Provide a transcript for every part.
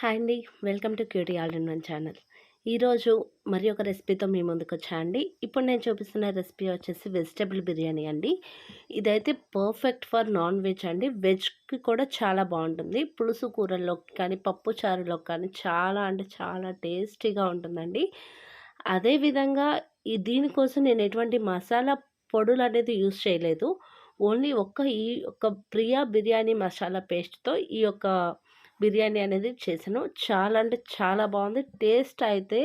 Hi అండి. Welcome to QT all in one channel. ఈరోజు మరి ఒక రెసిపీతో మీ ముందుకు వచ్చా అండి. ఇప్పుడు నేను చూపిస్తున్న రెసిపీ వచ్చేసి వెజిటేబుల్ బిర్యానీ అండి. ఇదైతే పర్ఫెక్ట్ ఫర్ నాన్ వెజ్ అండి. వెజ్కి కూడా చాలా బాగుంటుంది. పులుసు కూరల్లోకి కానీ పప్పు చారులోకి కానీ చాలా అంటే చాలా టేస్టీగా ఉంటుందండి. అదేవిధంగా ఈ దీనికోసం నేను ఎటువంటి మసాలా పొడులు అనేది యూస్ చేయలేదు. ఓన్లీ ఒక్క ఈ ఒక్క ప్రియా బిర్యానీ మసాలా పేస్ట్తో ఈ యొక్క బిర్యానీ అనేది చేశాను. చాలా అంటే చాలా బాగుంది. టేస్ట్ అయితే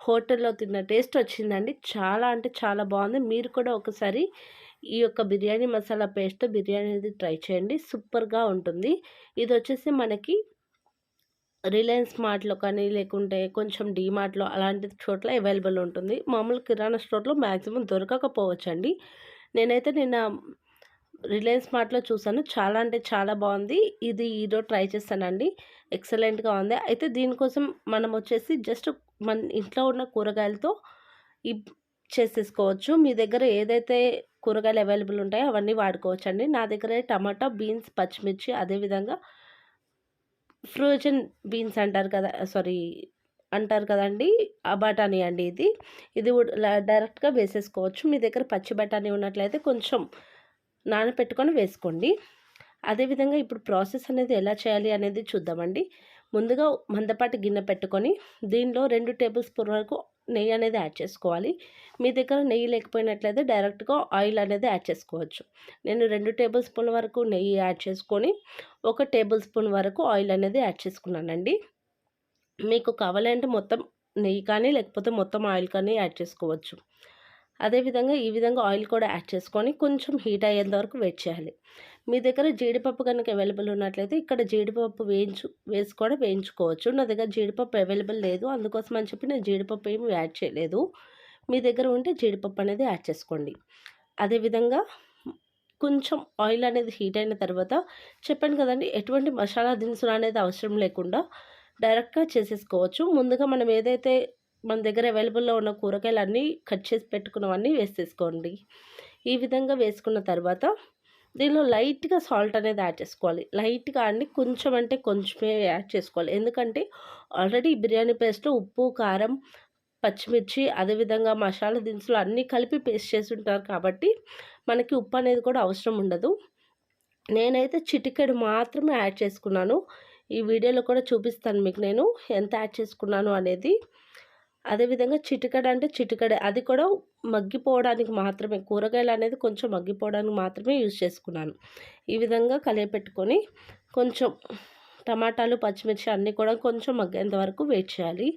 హోటల్లో తిన్న టేస్ట్ వచ్చిందండి. చాలా అంటే చాలా బాగుంది. మీరు కూడా ఒకసారి ఈ యొక్క బిర్యానీ మసాలా పేస్ట్తో బిర్యానీ అనేది ట్రై చేయండి. సూపర్గా ఉంటుంది. ఇది వచ్చేసి మనకి రిలయన్స్ మార్ట్లో కానీ లేకుంటే కొంచెం డీమార్ట్లో అలాంటి చోట్ల అవైలబుల్ ఉంటుంది. మామూలు కిరాణా స్టోర్లో మ్యాక్సిమం దొరకకపోవచ్చండి. నేనైతే నిన్న రిలయన్స్ మార్ట్లో చూసాను. చాలా అంటే చాలా బాగుంది. ఇది ఈరోజు ట్రై చేస్తానండి. ఎక్సలెంట్గా ఉంది. అయితే దీనికోసం మనం వచ్చేసి జస్ట్ మన ఇంట్లో ఉన్న కూరగాయలతో ఈ చేసేసుకోవచ్చు. మీ దగ్గర ఏదైతే కూరగాయలు అవైలబుల్ ఉంటాయో అవన్నీ వాడుకోవచ్చు అండి నా దగ్గర టమాటా బీన్స్ పచ్చిమిర్చి అదేవిధంగా ఫ్రోజన్ బీన్స్ అంటారు కదా సారీ అంటారు కదండి. ఆ బఠానీ అండి ఇది. ఇది డైరెక్ట్గా వేసేసుకోవచ్చు. మీ దగ్గర పచ్చి బఠానీ ఉన్నట్లయితే కొంచెం నానపెట్టుకొని వేసుకోండి. అదేవిధంగా ఇప్పుడు ప్రాసెస్ అనేది ఎలా చేయాలి అనేది చూద్దామండి. ముందుగా మందపాటి గిన్నె పెట్టుకొని దీనిలో రెండు టేబుల్ స్పూన్ వరకు నెయ్యి అనేది యాడ్ చేసుకోవాలి. మీ దగ్గర నెయ్యి లేకపోయినట్లయితే డైరెక్ట్గా ఆయిల్ అనేది యాడ్ చేసుకోవచ్చు. నేను రెండు టేబుల్ స్పూన్ వరకు నెయ్యి యాడ్ చేసుకొని ఒక టేబుల్ స్పూన్ వరకు ఆయిల్ అనేది యాడ్ చేసుకున్నానండి. మీకు కావాలంటే మొత్తం నెయ్యి కానీ లేకపోతే మొత్తం ఆయిల్ కానీ యాడ్ చేసుకోవచ్చు. అదేవిధంగా ఈ విధంగా ఆయిల్ కూడా యాడ్ చేసుకొని కొంచెం హీట్ అయ్యేంత వరకు వెయిట్ చేయాలి. మీ దగ్గర జీడిపప్పు కనుక అవైలబుల్ ఉన్నట్లయితే ఇక్కడ జీడిపప్పు వేయించు వేసి కూడా వేయించుకోవచ్చు. నా దగ్గర జీడిపప్పు అవైలబుల్ లేదు. అందుకోసం అని చెప్పి నేను జీడిపప్పు ఏమి యాడ్ చేయలేదు. మీ దగ్గర ఉంటే జీడిపప్పు అనేది యాడ్ చేసుకోండి. అదేవిధంగా కొంచెం ఆయిల్ అనేది హీట్ అయిన తర్వాత చెప్పాను కదండి ఎటువంటి మసాలా దినుసులు అనేది అవసరం లేకుండా డైరెక్ట్గా చేసేసుకోవచ్చు. ముందుగా మనం ఏదైతే మన దగ్గర అవైలబుల్లో ఉన్న కూరగాయలన్నీ కట్ చేసి పెట్టుకున్నవన్నీ వేసేసుకోండి. ఈ విధంగా వేసుకున్న తర్వాత దీనిలో లైట్గా సాల్ట్ అనేది యాడ్ చేసుకోవాలి. లైట్గా అండి కొంచెం అంటే కొంచెమే యాడ్ చేసుకోవాలి. ఎందుకంటే ఆల్రెడీ బిర్యానీ పేస్ట్లో ఉప్పు కారం పచ్చిమిర్చి అదేవిధంగా మసాలా దినుసులు అన్నీ కలిపి పేస్ట్ చేసి ఉంటారు కాబట్టి మనకి ఉప్పు అనేది కూడా అవసరం ఉండదు. నేనైతే చిటికెడు మాత్రమే యాడ్ చేసుకున్నాను. ఈ వీడియోలో కూడా చూపిస్తాను మీకు నేను ఎంత యాడ్ చేసుకున్నాను అనేది. అదేవిధంగా చిటికడ అంటే చిటికడే. అది కూడా మగ్గిపోవడానికి మాత్రమే. కూరగాయలు అనేది కొంచెం మగ్గిపోవడానికి మాత్రమే యూజ్ చేసుకున్నాను. ఈ విధంగా కలియపెట్టుకొని కొంచెం టమాటాలు పచ్చిమిర్చి అన్నీ కూడా కొంచెం మగ్గేంత వరకు వెయిట్ చేయాలి.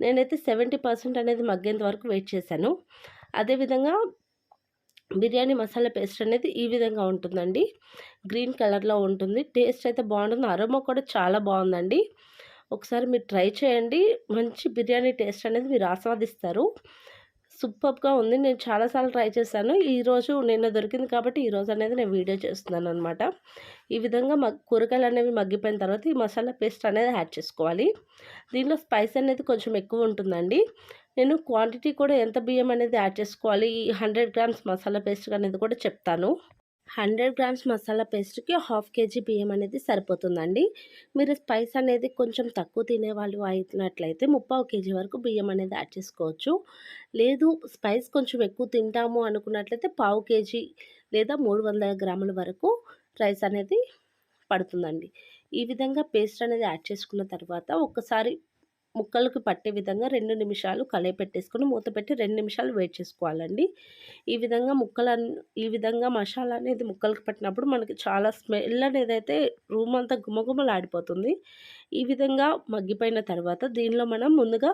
నేనైతే సెవెంటీ పర్సెంట్ అనేది మగ్గేంత వరకు వెయిట్ చేశాను. అదేవిధంగా బిర్యానీ మసాలా పేస్ట్ అనేది ఈ విధంగా ఉంటుందండి. గ్రీన్ కలర్లో ఉంటుంది. టేస్ట్ అయితే బాగుంటుంది. అరోమా కూడా చాలా బాగుందండి. ఒకసారి మీరు ట్రై చేయండి. మంచి బిర్యానీ టేస్ట్ అనేది మీరు ఆస్వాదిస్తారు. సూపర్గా ఉంది. నేను చాలాసార్లు ట్రై చేశాను. ఈరోజు నిన్న దొరికింది కాబట్టి ఈరోజు అనేది నేను వీడియో చేస్తున్నాను అనమాట ఈ విధంగా మగ్ కూరగాయలు అనేవి మగ్గిపోయిన తర్వాత ఈ మసాలా పేస్ట్ అనేది యాడ్ చేసుకోవాలి. దీనిలో స్పైస్ అనేది కొంచెం ఎక్కువ ఉంటుందండి. నేను క్వాంటిటీ కూడా ఎంత బియ్యం అనేది యాడ్ చేసుకోవాలి? హండ్రెడ్ గ్రామ్స్ మసాలా పేస్ట్ అనేది కూడా చెప్తాను. హండ్రెడ్ గ్రామ్స్ మసాలా పేస్ట్కి హాఫ్ కేజీ బియ్యం అనేది సరిపోతుందండి. మీరు స్పైస్ అనేది కొంచెం తక్కువ తినేవాళ్ళు అయినట్లయితే ముప్పావు కేజీ వరకు బియ్యం అనేది యాడ్ చేసుకోవచ్చు. లేదు స్పైస్ కొంచెం ఎక్కువ తింటాము అనుకున్నట్లయితే పావు కేజీ లేదా మూడు వందల గ్రాముల వరకు రైస్ అనేది పడుతుందండి. ఈ విధంగా పేస్ట్ అనేది యాడ్ చేసుకున్న తర్వాత ఒకసారి ముక్కలకు పట్టే విధంగా రెండు నిమిషాలు కలయి పెట్టేసుకొని మూత పెట్టి రెండు నిమిషాలు వెయిట్ చేసుకోవాలండి. ఈ విధంగా ముక్కలు ఈ విధంగా మసాలా అనేది ముక్కలకు పట్టినప్పుడు మనకి చాలా స్మెల్ అనేది అయితే రూమ్ అంతా గుమగుమలాడిపోతుంది. ఈ విధంగా మగ్గిపోయిన తర్వాత దీనిలో మనం ముందుగా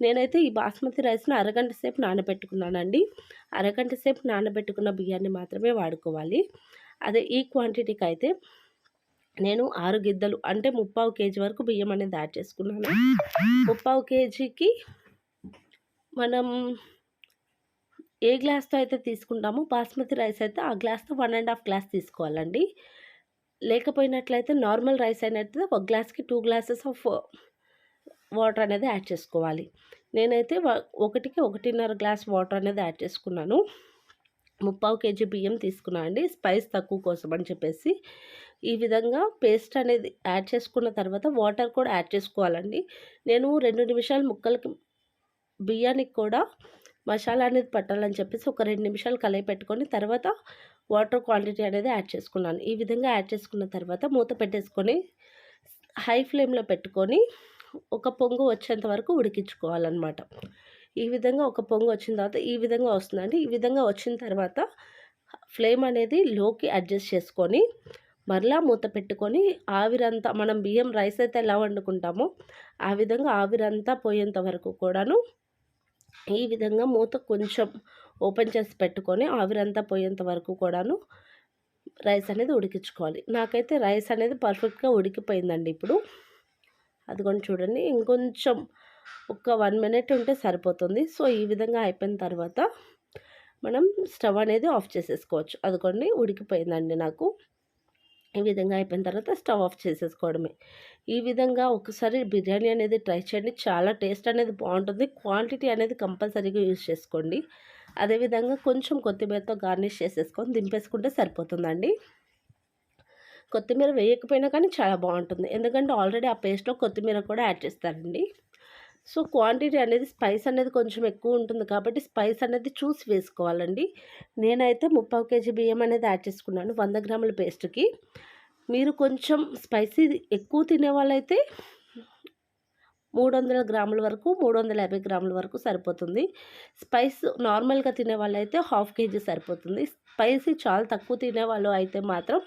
నేనైతే ఈ బాస్మతి రైస్ని అరగంట సేపు నానబెట్టుకున్నానండి. అరగంట సేపు నానబెట్టుకున్న బియ్యాన్ని మాత్రమే వాడుకోవాలి. అదే ఈ క్వాంటిటీకి అయితే నేను ఆరు గిద్దలు అంటే ముప్పావు కేజీ వరకు బియ్యం అనేది యాడ్ చేసుకున్నాను. ముప్పావు కేజీకి మనం ఏ గ్లాస్తో అయితే తీసుకుంటామో బాస్మతి రైస్ అయితే ఆ గ్లాస్తో వన్ అండ్ హాఫ్ గ్లాస్ తీసుకోవాలండి. లేకపోయినట్లయితే నార్మల్ రైస్ అయినట్లయితే ఒక గ్లాస్కి టూ గ్లాసెస్ ఆఫ్ వాటర్ అనేది యాడ్ చేసుకోవాలి. నేనైతే ఒకటికి ఒకటిన్నర గ్లాస్ వాటర్ అనేది యాడ్ చేసుకున్నాను. ముప్పావు కేజీ బియ్యం తీసుకున్నాను అండి స్పైస్ తక్కువ కోసం అని చెప్పేసి. ఈ విధంగా పేస్ట్ అనేది యాడ్ చేసుకున్న తర్వాత వాటర్ కూడా యాడ్ చేసుకోవాలండి. నేను రెండు నిమిషాలు ముక్కలకి బియ్యానికి కూడా మసాలా అనేది పట్టాలని చెప్పేసి ఒక రెండు నిమిషాలు కలయి పెట్టుకొని తర్వాత వాటర్ క్వాంటిటీ అనేది యాడ్ చేసుకున్నాను. ఈ విధంగా యాడ్ చేసుకున్న తర్వాత మూత పెట్టేసుకొని హై ఫ్లేమ్లో పెట్టుకొని ఒక పొంగు వచ్చేంత వరకు ఉడికించుకోవాలన్నమాట. ఈ విధంగా ఒక పొంగు వచ్చిన తర్వాత ఈ విధంగా వస్తుందండి. ఈ విధంగా వచ్చిన తర్వాత ఫ్లేమ్ అనేది లోకి అడ్జస్ట్ చేసుకొని మరలా మూత పెట్టుకొని ఆవిరంతా మనం బియ్యం రైస్ అయితే ఎలా వండుకుంటామో ఆ విధంగా ఆవిరంతా పోయేంత వరకు కూడాను ఈ విధంగా మూత కొంచెం ఓపెన్ చేసి పెట్టుకొని ఆవిరంతా పోయేంత వరకు కూడాను రైస్ అనేది ఉడికించుకోవాలి. నాకైతే రైస్ అనేది పర్ఫెక్ట్గా ఉడికిపోయిందండి ఇప్పుడు. అదిగోండి చూడండి ఇంకొంచెం ఒక వన్ మినిట్ ఉంటే సరిపోతుంది. సో ఈ విధంగా అయిపోయిన తర్వాత మనం స్టవ్ అనేది ఆఫ్ చేసేసుకోవచ్చు. అదిగోండి ఉడికిపోయిందండి నాకు. ఈ విధంగా అయిపోయిన తర్వాత స్టవ్ ఆఫ్ చేసేసుకోవడమే. ఈ విధంగా ఒకసారి బిర్యానీ అనేది ట్రై చేయండి. చాలా టేస్ట్ అనేది బాగుంటుంది. క్వాంటిటీ అనేది కంపల్సరీగా యూజ్ చేసుకోండి. అదేవిధంగా కొంచెం కొత్తిమీరతో గార్నిష్ చేసేసుకొని దింపేసుకుంటే సరిపోతుందండి. కొత్తిమీర వేయకపోయినా కానీ చాలా బాగుంటుంది. ఎందుకంటే ఆల్రెడీ ఆ పేస్ట్లో కొత్తిమీర కూడా యాడ్ చేస్తారండి. సో క్వాంటిటీ అనేది స్పైస్ అనేది కొంచెం ఎక్కువ ఉంటుంది కాబట్టి స్పైస్ అనేది చూసి వేసుకోవాలండి. నేనైతే ముప్పావు కేజీ బియ్యం అనేది యాడ్ చేసుకున్నాను వంద గ్రాముల పేస్ట్కి. మీరు కొంచెం స్పైసీ ఎక్కువ తినే వాళ్ళైతే మూడు వందల గ్రాముల వరకు మూడు వందల యాభై గ్రాముల వరకు సరిపోతుంది. స్పైస్ నార్మల్గా తినే వాళ్ళైతే హాఫ్ కేజీ సరిపోతుంది. స్పైసీ చాలా తక్కువ తినే వాళ్ళు అయితే మాత్రం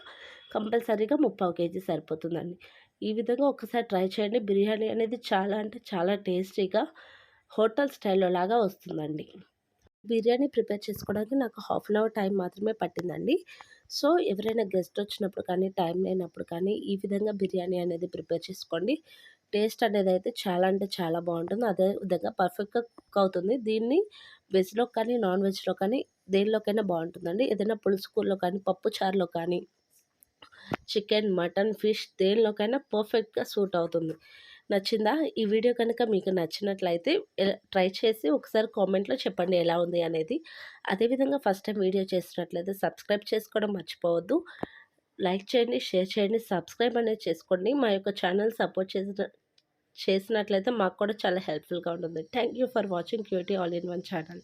కంపల్సరీగా ముప్పావు కేజీ సరిపోతుందండి. ఈ విధంగా ఒకసారి ట్రై చేయండి. బిర్యానీ అనేది చాలా అంటే చాలా టేస్టీగా హోటల్ స్టైల్లో లాగా వస్తుందండి. బిర్యానీ ప్రిపేర్ చేసుకోవడానికి నాకు హాఫ్ అన్ అవర్ టైం మాత్రమే పట్టిందండి. సో ఎవరైనా గెస్ట్ వచ్చినప్పుడు కానీ టైం లేనప్పుడు కానీ ఈ విధంగా బిర్యానీ అనేది ప్రిపేర్ చేసుకోండి. టేస్ట్ అనేది అయితే చాలా అంటే చాలా బాగుంటుంది. అదే విధంగా పర్ఫెక్ట్గా కుక్ అవుతుంది. దీన్ని వెజ్లో కానీ నాన్ వెజ్లో కానీ దేనిలోకైనా బాగుంటుందండి. ఏదైనా పులుసు కూరలో కానీ పప్పు చారులో కానీ చికెన్ మటన్ ఫిష్ దేనిలోకైనా పర్ఫెక్ట్గా సూట్ అవుతుంది. నచ్చిందా? ఈ వీడియో కనుక మీకు నచ్చినట్లయితే ట్రై చేసి ఒకసారి కామెంట్లో చెప్పండి ఎలా ఉంది అనేది. అదేవిధంగా ఫస్ట్ టైం వీడియో చేసినట్లయితే సబ్స్క్రైబ్ చేసుకోవడం మర్చిపోవద్దు. లైక్ చేయండి షేర్ చేయండి సబ్స్క్రైబ్ అనేది చేసుకోండి. మా యొక్క ఛానల్ సపోర్ట్ చేసిన చేసినట్లయితే మాకు కూడా చాలా హెల్ప్ఫుల్గా ఉంటుంది. Thank you for watching QT all in one channel.